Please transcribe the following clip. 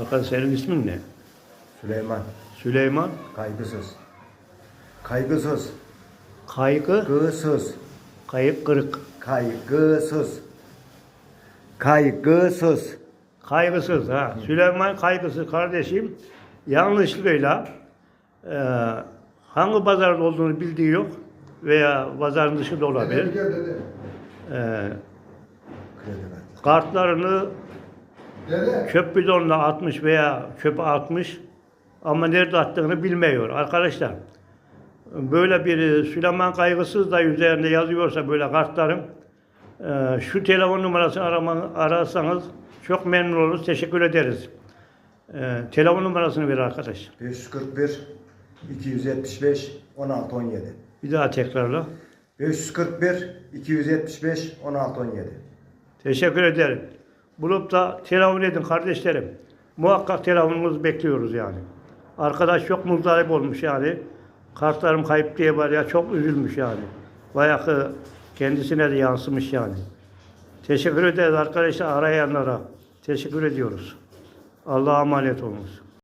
Arkadaş senin ismin ne? Süleyman. Süleyman Kaygısız. Kaygısız. Kaygı Gısız. Kayıp Kırık. Kaygısız. Kaygısız. Kaygısız ha. Süleyman kaygısız kardeşim yanlışlıkla e, hangi pazarda olduğunu bildiği yok veya pazarın dışında olabilir. Gel dede. E, kartlarını Dede. çöp bidonuna atmış veya çöpe atmış ama nerede attığını bilmiyor arkadaşlar. Böyle bir Süleyman kaygısız da üzerinde yazıyorsa böyle kartların e, şu telefon numarasını arama, ararsanız çok memnun oluruz. Teşekkür ederiz. E, telefon numarasını ver arkadaş. 541 275 16 17. Bir daha tekrarla. 541 275 16 17. Teşekkür ederim. Bulup da telefon edin kardeşlerim. Muhakkak telefonunuzu bekliyoruz yani. Arkadaş çok muzdarip olmuş yani. Kartlarım kayıp diye var ya çok üzülmüş yani. Bayağı kendisine de yansımış yani. Teşekkür ederiz arkadaşlar arayanlara. Teşekkür ediyoruz. Allah'a emanet olunuz.